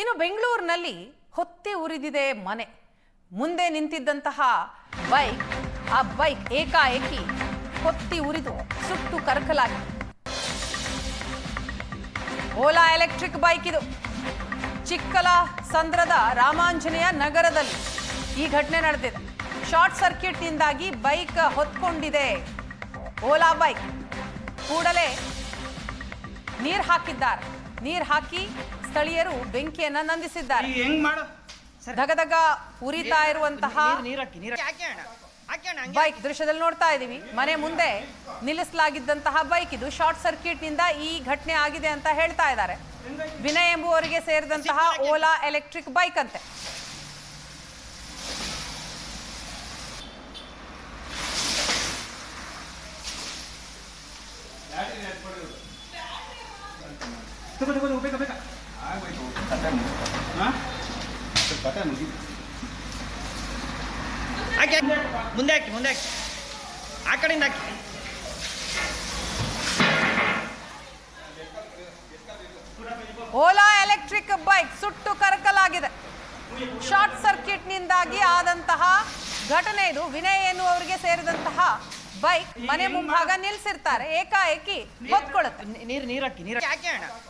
ಇನ್ನು ಬೆಂಗಳೂರಿನಲ್ಲಿ ಹೊತ್ತಿ ಉರಿದಿದೆ ಮನೆ. ಮುಂದೆ ನಿಂತಿದ್ದಂತಹ ಬೈಕ್, ಆ ಬೈಕ್ ಏಕಾಏಕಿ ಹೊತ್ತಿ ಉರಿದು ಸುಟ್ಟು ಕರಕಲಾಗಿದೆ. ಓಲಾ ಎಲೆಕ್ಟ್ರಿಕ್ ಬೈಕ್ ಇದು. ಚಿಕ್ಕಲ ಸಂದ್ರದ ರಾಮಾಂಜನೇಯ ನಗರದಲ್ಲಿ ಈ ಘಟನೆ ನಡೆದಿದೆ. ಶಾರ್ಟ್ ಸರ್ಕ್ಯೂಟ್ನಿಂದಾಗಿ ಬೈಕ್ ಹೊತ್ಕೊಂಡಿದೆ ಓಲಾ ಬೈಕ್. ಕೂಡಲೇ ನೀರು ಹಾಕಿದ್ದಾರೆ. ನೀರು ಹಾಕಿ ಸ್ಥಳೀಯರು ಬೆಂಕಿಯನ್ನ ನಂದಿಸಿದ್ದಾರೆ. ಈಗ ಹೆಂಗ್ ಮಾಡು? ಧಗಧಗ ಉರಿತಾ ಇರುವಂತಹ ಬೈಕ್ ದೃಶ್ಯದಲ್ಲಿ ನೋಡ್ತಾ ಇದೀವಿ. ಮನೆ ಮುಂದೆ ನಿಲ್ಲಿಸಲಾಗಿದ್ದಂತಹ ಬೈಕ್ ಇದು. ಶಾರ್ಟ್ ಸರ್ಕ್ಯೂಟ್ನಿಂದ ಈ ಘಟನೆ ಆಗಿದೆ ಅಂತ ಹೇಳ್ತಾ ಇದ್ದಾರೆ. ವಿನಯ್ ಎಂಬುವರಿಗೆ ಸೇರಿದಂತಹ ಓಲಾ ಎಲೆಕ್ಟ್ರಿಕ್ ಬೈಕ್ ಅಂತೆ. ತಗೋ ತಗೋ ತಗೋ ಬೇಕಾ ಬೇಕಾ ಹಾ? ಹಾಕಿ ಹಾಕಿ. ಮುಂದೆ ಹಾಕಿ ಮುಂದೆ ಹಾಕಿ. ಆ ಕಡೆಯಿಂದ ಹಾಕಿ. ಓಲಾ ಎಲೆಕ್ಟ್ರಿಕ್ ಬೈಕ್ ಸುಟ್ಟು ಕರಕಲಾಗಿದೆ. ಶಾರ್ಟ್ ಸರ್ಕ್ಯೂಟ್ ನಿಂದಾಗಿ ಆದಂತಹ ಘಟನೆ ಇದು. ವಿನಯ್ ಎನ್ನುವರಿಗೆ ಸೇರಿದಂತಹ ಬೈಕ್ ಮನೆ ಮುಂಭಾಗ ನಿಲ್ಸಿರ್ತಾರೆ. ಏಕಾಏಕಿ ಹೊತ್ಕೊಳ್ಳುತ್ತೆ ನೀರು ನೀರಕ್ಕಿ ನೀರ್ ಹಾಕಿ ನೀರ್ ಹಾಕಿ. ಅಣ್ಣ?